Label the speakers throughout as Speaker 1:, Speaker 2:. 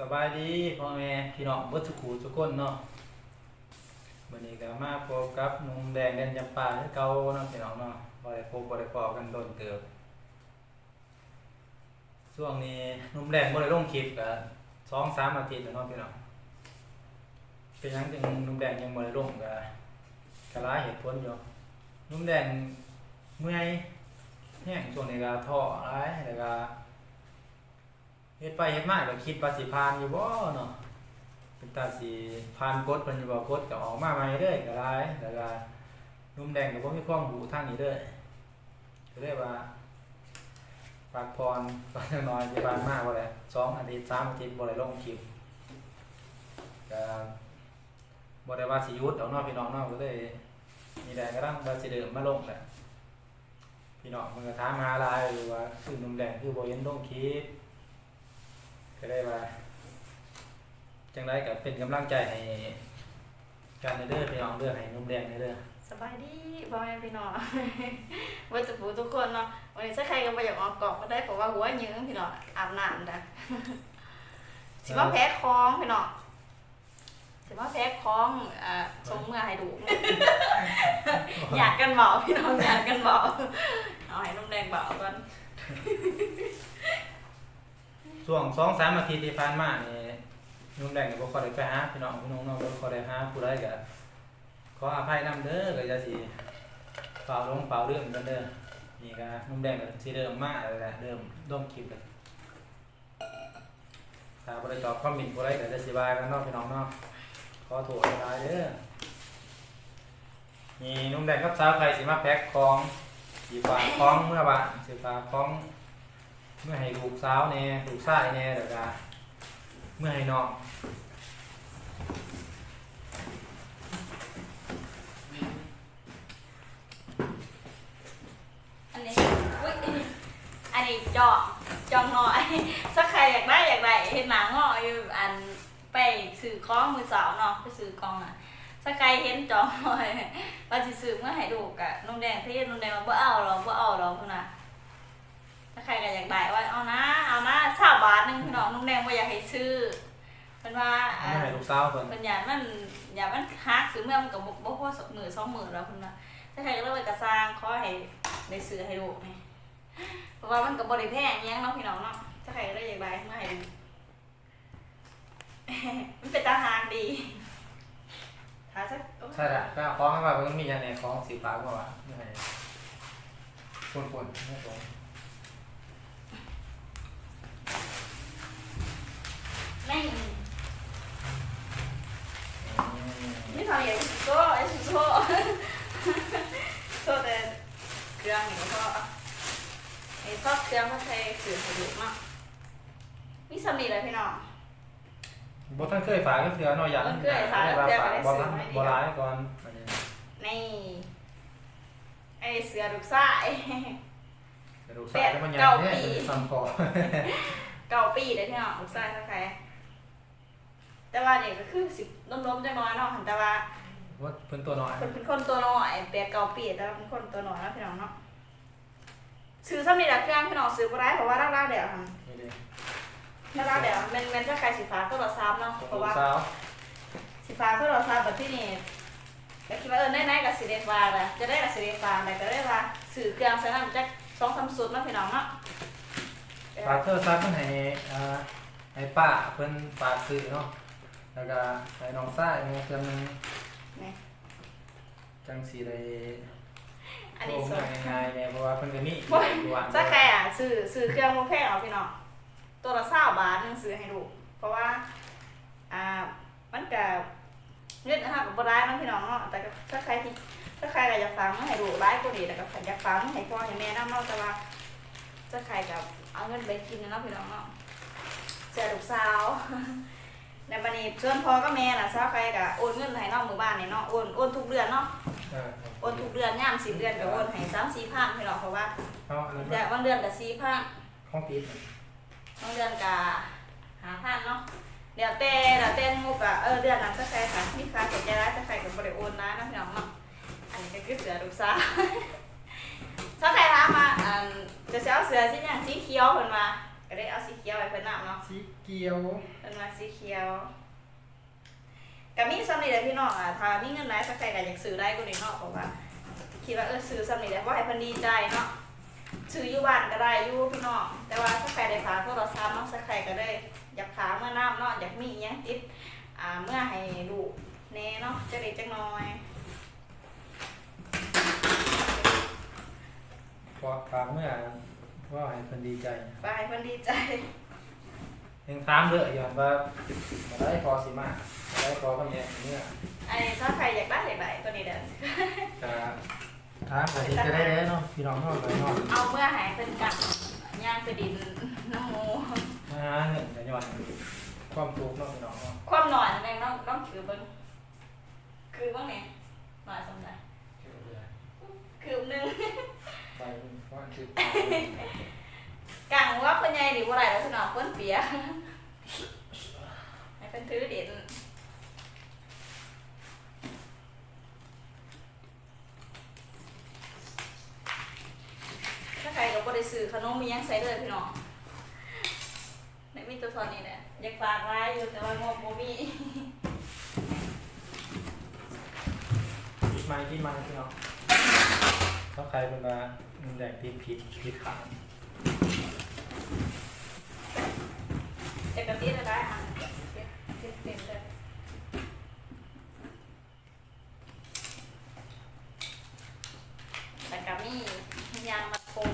Speaker 1: สบายดีพ่อแม่พี่น้องเบิดสุขูทุกคนเนาะวันนี้ก็มาพบกับหนุ่มแดงเด่นจำปาคือเก่าเนาะพี่น้องเนาะบ่ได้พบบ่ได้พอกันโดนเติบช่วงนี้หนุ่มแดงบ่ได้ลงคลิปก็สองสามอาทิตย์แล้วเนาะพี่น้องเป็นหยังจึงหนุ่มแดงยังบ่ได้ลงก็ก็หลายเหตุผลอยู่หนุ่มแดงเมื่อยแห้งช่วงนี้ก็ท้อหลายแล้วก็ เฮ็ดไปเฮ็ดมาก็คิดว่าสิผ่านอยู่บ่เนาะเป็นตาสิผ่านกฎเพิ่นอยู่บ่กฎก็ออกมาใหม่เด้ก็ได้แล้วก็นุ่มแดงก็บ่มีความรู้ทางนี้เด้อก็เลยว่าฝากพรตอนน้อยๆสิผ่านมาบ่ได้สองอาทิตย์สามอาทิตย์บ่ได้ลงคลิปก็บ่ได้ว่าสิหยุดเอาเนาะพี่น้องเนาะก็เลยมีแรงกำลังว่าสิเดินมาลงแหละพี่น้องมันก็ถามหาหลายว่าคือนุ่มแดงคือบ่เห็นลงคลิป ก็ได้ว่า จังไรก็เป็นกำลังใจให้การในเด้อพี่น้องเด้อให้นุ่มแดงในเด้อ
Speaker 2: สบายดีพ่อแม่พี่น้องว่าจะปูทุกคนเนาะวันนี้ถ้าใครก็ไปอยากออกกองก็ได้เพราะว่าหัวยืงพี่น้องอาบน้ำนะสิว่าแพ้คล้องพี่น้องสิว่าแพ้คล้องอ่าชงเมื่อให้ดูอยากกันเบาพี่น้องอยากกันเบาเอาให้นุ่มแดงเบาก่อน
Speaker 1: ช่วงสองสามอาทิตย์ที่ผ่านมานี่นุ่มแดงก็บ่ค่อยได้ไปหาพี่น้องพี่น้องเนาะบ่ค่อยได้หาผู้ใดก็ขออภัยนำเด้อก็จะสิเปล่าลงเปล่าเรื่องกันเด้อนี่ก็นุ่มแดงก็สิเริ่มมาแล้วแหละเริ่มลงคลิปแล้วถ้าบ่ได้ตอบคอมเมนต์ผู้ใดก็จะสิว่ากันเนาะพี่น้องเนาะขอโทษหลายเด้อนี่นุ่มแดงกับสาวไข่สิมาแพ็คของสีฟ้าของเมื่อวานสีฟ้าของ เมื่อให้ลูกสาวแน่ลูกชายแน่เดี๋ยวจะเมื่อให้น้อง
Speaker 2: อันนี้อุ้ยอันนี้จองจองหน่อยถ้าใครอยากได้อยากได้เห็นหนังอะอยู่อันไปซื้อของมือสาวเนาะไปซื้อกองอะถ้าใครเห็นจองหน่อยว่าสิซื้อเมื่อให้ดูกะนุ่งแดงเที่นุ่งแดงมาบ่เอาหรอบ่เอาหรอกพุ่นน่ะ ถ้าใครก็อยากได้ว่าเอานะเอานะชาวบาทหนึงพี่น้องนุ่งแดงบ่อยากให้ซื้อเพิ่นว่าอ่า
Speaker 1: เมื่อให้ลูกสาวเพิ่น
Speaker 2: เพิ่นอยากมันอยากมันฮักซื้อเมื่อมันก็บ่บ่พอสองมื้อสองมื้อแล้วเพิ่นว่าถ้าใครก็เลยกระสร้างขอให้ได้ซื้อให้ลูกนี่เพราะว่ามันก็บ่ได้แพงอิหยังเนาะพี่น้องเนาะถ้าใครก็เลยอยากได้มาให้ดู มันเป็นตาหางดีถ้าสัก
Speaker 1: ใช่ละก็ของข้างว่าเพิ่นมีอย่างไหนของสีฟ้าบ่วะเมื่อให้คนๆไม่ตรง
Speaker 2: นี่
Speaker 1: อืม
Speaker 2: นี่ทำอย่างนี้โซ่ไอ้สุโซ่โซ่แต่เครื่องนี่ก็ไอ้ซอกเครื่องมันใช้สื่อให้ดูมากมีสามีเลยพี่น้อง
Speaker 1: บ่ทันเคยฝากก็เถื่อเนาะอยาก
Speaker 2: บ่เคยฝาก
Speaker 1: ได้ว่า
Speaker 2: เทื่อ
Speaker 1: ฝาก
Speaker 2: ก็ได้
Speaker 1: บ่
Speaker 2: ซื้อ
Speaker 1: ทัน
Speaker 2: ไว้ดี
Speaker 1: บ่หลายก่อนอันนี้
Speaker 2: นี่ไอ้เสือลูกซ้าย
Speaker 1: กระดูกสายแล้วมันยัง
Speaker 2: เก้า
Speaker 1: เนี่ย
Speaker 2: ปี
Speaker 1: เป็นซ้ำคอ
Speaker 2: เก่าปีเลยพี่น้องลูกซ้ายสักใคร แต่ว่าเนี่ยก็คือสิล้มๆจังน้อยเนาะแต่ว่า
Speaker 1: ว่าเพิ่นตัวน้อย
Speaker 2: คนเป็นคนตัวน้อยแปดเก่าปีแต่ว่าเป็นคนตัวน้อยแล้วพี่น้องเนาะซื้อซ้ำนี่แหละเครื่องพี่น้องซื้อบ่ได้เพราะว่าร่างๆเดี๋ยวทำ
Speaker 1: นี่เด้
Speaker 2: ถ้าร่างเดี๋ยวมันมันจะใครสีฟ้าก็เราซ้ำเนาะเพ
Speaker 1: ลู
Speaker 2: ราะ
Speaker 1: ก
Speaker 2: ว่า
Speaker 1: สาว
Speaker 2: สีฟ้าก็เราซ้ำแบบที่นี่แล้วคิดว่าเออแน่ๆกับสีเดฟ้าเลยจะได้กับสีเดฟ้าแต่ก็ได้ว่าสื่อเครื่องใช้น้ำจักสองสามสุดเนาะพี่น้องเนาะ
Speaker 1: ฝากโทรศัพท์เพิ่นให้อ่าให้ป้าเพิ่นฝากซื้อเนาะ แล้วก็ให้น้องชายเนี่ยเพิ่น
Speaker 2: นี่
Speaker 1: จังสิได้
Speaker 2: อัน
Speaker 1: โทร
Speaker 2: นี้ส
Speaker 1: มา
Speaker 2: ด
Speaker 1: ง่ายๆเนี่ยเพราะว่าเพิ่นก็มี
Speaker 2: โอ้ย
Speaker 1: อยู่ว่า
Speaker 2: ถ้าใครอะซื้อซื้อเครื่องโมแพงเอาพี่น้องตัวละเศร้าบาทหนึงซื้อให้ดูเพราะว่าอ่ามันกับเงินนะคะกับบร้ายเนาะพี่น้องเนาะแต่ก็ถ้าใครที่ถ้าใครก็อยากฟังให้ดูร้ายก็ดีแต่ก็อยากฟังให้พ่อให้แม่น้ำเนาะแต่ว่าถ้าใครกับเอาเงินไปกินเนาะพี่น้องเนาะเสียลูกสาว ในบันนี้เชิญพ่อก็แม่น่ะถ้าใครก็โอนเงินให้น้องหมู่บ้านนี่เนาะโอนโอนทุกเดือนเนาะ
Speaker 1: เออ
Speaker 2: โอนทุกเดือนย่ามสิบเดือนก็โอนให้สามสี่พันพี่น้องเพราะว่า
Speaker 1: เอาอันนั้น
Speaker 2: แต่บางเดือนก็สี่พัน
Speaker 1: ของปิด
Speaker 2: บางเดือนก็หาพันเนาะเดี๋ยวแต่เดี๋ยวแต่งบอะเออเดือนนั้นถ้าใครค่ะมีค่าเสียใจร้ายถ้าใครกับบริโอนนะนะพี่น้องเนาะอันนี้ก็คือเสือลูกสาวถ้าใครถามมาอันจะเอาเสือสีอย่างสีเขียวเพิ่นมาก็ได้เอาสีเขียวไปเพิ่นนำเนาะ
Speaker 1: สีเเกียว
Speaker 2: เป็น มาสีเขียวก็มีซ้ำนี่แหละพี่น้องอะถ้ามีเงินหลายสักใครก็อยากซื้อได้ก็นี่เนาะเพราะว่าคิดว่าเออซื้อซ้ำนี่แหละว่าให้เพิ่นดีใจเนาะซื้ออยู่บ้านก็ได้อยู่พี่น้องแต่ว่าสักใครได้ฝากโทรศัพท์เนาะสักใครก็ได้อยากฝากเมื่อน้ำเนาะอยากมีอิหยังติดอ่าเมื่อให้ลูกแน่เนาะจะได้จักหน่อย
Speaker 1: พอฝากเมื่อว่าให้เพิ่นดีใจ
Speaker 2: ฝากให้เพิ่นดีใจ
Speaker 1: ยังถามเด้ออยู่ว่าบ่ได้พอสิมาบ่ได้พอก็แม่เมื่อ
Speaker 2: ไอ้ถ้าใครอยากได้อยากได้ตัวนี้เด้อ
Speaker 1: จะถามก็สิจะได้แล้วเนาะพี่น้องเฮาก็นอน
Speaker 2: เอาเมื่อหายเป็นกันย่างไปดินน้ำหมู
Speaker 1: มาหาเงินก็ย้อนความทุกข์เนาะพี่น้องเนาะ
Speaker 2: ความหน่อยนั่นเองน้องน้องคือเบิ้งคือบ้างเนี่ยหน่อยสมใจคือหนึ่ง
Speaker 1: ไปว่าคือ
Speaker 2: กังว่าคนใหญ่หรือว่าไรแล้วสนองคนเปียให้เป็นถือเด่นถ้าใครก็บ่ได้ซื้อขนมมีหยังใส่เลยพี่น้องในมีตัวทอนนี่แหละอยากฝากไว้อยู่แต่ว่างบบ่มี
Speaker 1: คิดมาคิดมาพี่น้องถ้าใครเป็นว่ามันแดงผิดผิดผิดขาด
Speaker 2: เอกติดได้อะเต็มเต็มเต็มเลยแต่กามียางมัดผม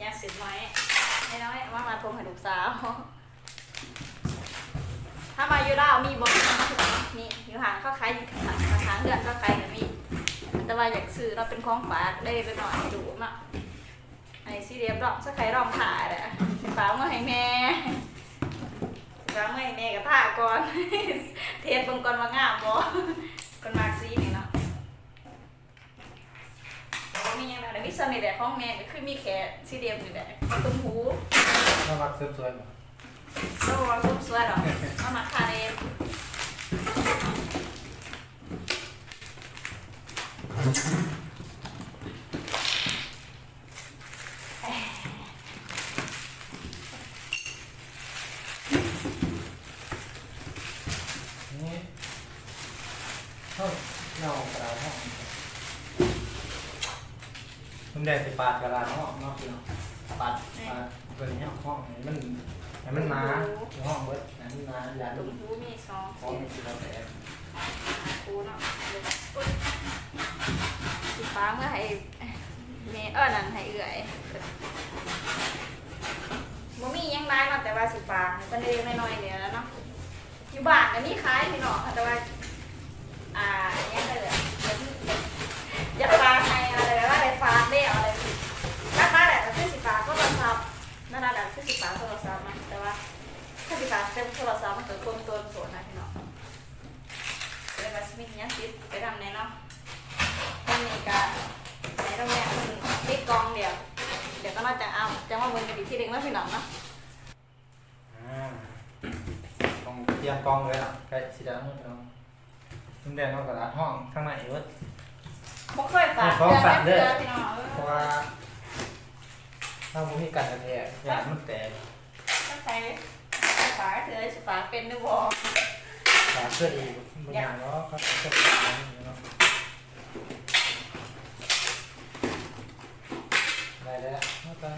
Speaker 2: ยางสิบไม้ไม่น้อยว่ามาผมให้ลูกสาว ถ้ามาอยู่ลาวมีบ่นี่อยู่ห่างเข้าขายอยู่ห่างทางเดือนเข้าขายก็มี แต่ว่าอยากซื้อเราเป็นของฝากได้ไปหน่อยให้ดูมาไอ้ซีเรียบรอบสักใครรองถ่ายแหละฝากมาให้แม่แล้วเมื่อยแม่กับผ้าก่อน เทสเบิ่งก่อนว่างามบ่ก่อนมากซีนี่เนาะแต่ว่ามีหยังไงมีสนิทแหละของแม่ก็คือมีแค่สีเดียมนี่แหละกับตุ้มหู
Speaker 1: น่ารักเสริมสวยบ่
Speaker 2: โซ่ซุปสวยดอกเอามาคาเรน
Speaker 1: นี่ เท่าเน่ากระดาษห้องมันแดงสิปาดกระดาษห้องเนาะพี่น้องปาดปาดเป็นห้องห้องให้มันให้มันหนาห้องเบิดให้มันหนาอย่า
Speaker 2: ตุ้
Speaker 1: ดุ
Speaker 2: มหูมีสอง
Speaker 1: ห้องมันสิ
Speaker 2: ปูเนาะสีฟ้าเมื่อให้แม่เออนั่นให้เอื่อยบ่มียังได้เนาะแต่ว่าสีฟ้าเพิ่นเล็กน้อยๆเนี่ยแล้วเนาะอยู่บ้านก็มีขายพี่น้องค่ะแต่ว่าอ่าอย่างนั้นเลยอะอยากฝากให้อะไรแบบว่าอะไรฝากได้เอะไรรักมาแหละแต่คือสิฝาก็โทรศัพท์นั่นแหละคือสิฝาโทรศัพท์นะแต่ว่าถ้าสิฝาเต็มโทรศัพท์มันจะต้นต้นส่วนนะพี่น้องเลยว่าสิมีอย่างติดไปทำในเนาะวันนี้ก็ในตรงเนี้ยมันติดกองเดียว เดี๋ยวก็น่าจะเอาจะมาเมืองกันอีกทีหนึงแล้วพี่น้องเนาะ
Speaker 1: อ่าต้องเตรียมกล้องเลยอะใกล้สิแล้วเนาะพี่น้องมันแดงเอากระดาษห้องข้างในเบิด
Speaker 2: บ่เคยฝาก
Speaker 1: ของฝากเด้อ
Speaker 2: เดือนพี่น้องเออ
Speaker 1: เพราะว่าถ้าผมมีกันแท้ๆอย่างมันแตก
Speaker 2: ถ้าใครฝาเธอจะฝาเป็นหรือบ่
Speaker 1: ฝาเสื้ออีกบางอย่างเนาะครับเสื้ออีเนาะได้แล้วเนาตา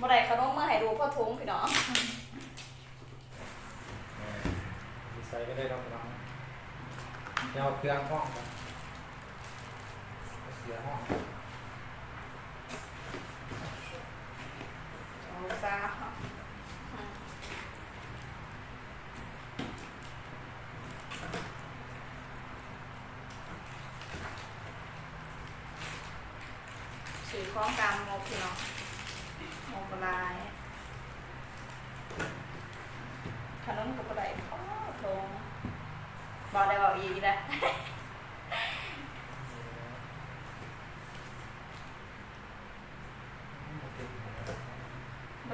Speaker 2: บ่ได้ขนมเมื่อให้ดูพ่อทุ้งพี่น้อง
Speaker 1: ดีไซน์ก็ได้ดอกน้องเดี๋ยวเอาเครื่องห้องมาเสียห้อง
Speaker 2: สองสามอืม คล้องกลางโมพี่น้องโมกลายขนมกับกระไดพ่อทงบอกได้บอกอีกแล้ว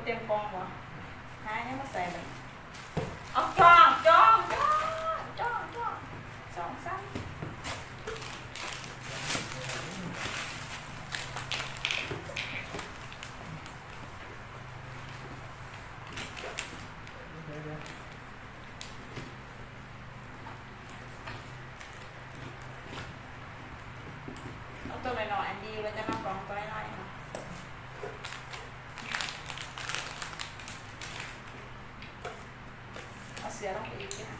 Speaker 2: าเต็มฟองบ่หาเนี่ยมาใส่เลยเอาจ้องจ้องจ้องจ้องจ้องสองสาม สือลงไปอีกนะ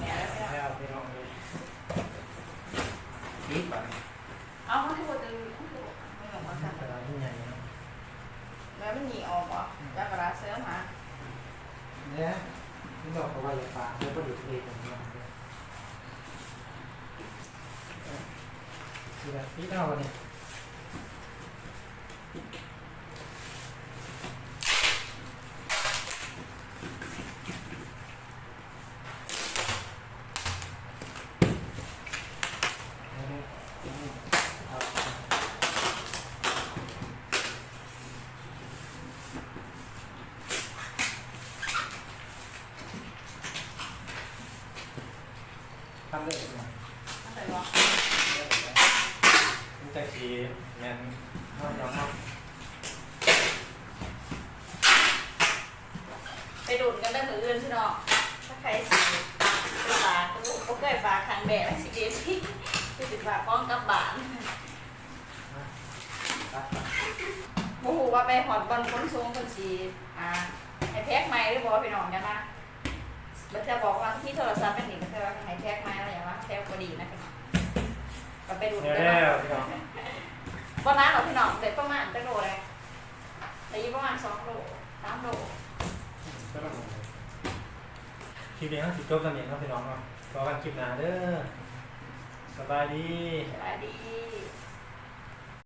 Speaker 2: เนี่ยแล้วเนี่ย
Speaker 1: แล้วพี่น้องเลยคิดไป
Speaker 2: เอามันคือบ่ตื่นมันคือบ่ไม่หลงมาสั่น
Speaker 1: กระดาษที่ใหญ่เนาะ
Speaker 2: แล้วมันหนีออกเหรอจากกระดาษเสื้อมา
Speaker 1: เนี่ยนี่บอกเขาว่าอย่าปาแล้วก็ดูดเองอย่างเงี้ย คือแบบพี่เอาเนี่ย ทำได้ไหม
Speaker 2: อะไรวะ
Speaker 1: มันขี่แมนห้องน้อง
Speaker 2: ไปดูดกันได้มืออื่นพี่น้องถ้าใครสิไปปากลูกก็เคยปากครั้งแดดสิเดซี่คือสิปากป้องกับบานโมโหว่าไปหอดบอลคนสูงคนสีอ่าให้แพ็กไม้หรือบอพี่น้องกันนะแล้วจะบอกว่าที่โทรศัพท์เป็นหนึ่งก็คือว่าให้แพ็กไม้อะไรอย่างว่าแพ็กพอดีนะพี่น้องก็ไปดูดกัน
Speaker 1: แล้ว
Speaker 2: นะ บอลน้าหรอพี่น้องเด็ประมาณจะโลเลยแต่ยี่ประมาณสองโลสามโล
Speaker 1: คลิปนี้ต้องสิจบกันเองครับพี่น้องเนาะรอกันคลิปหน้าเด้อสบายดี
Speaker 2: สวัสดี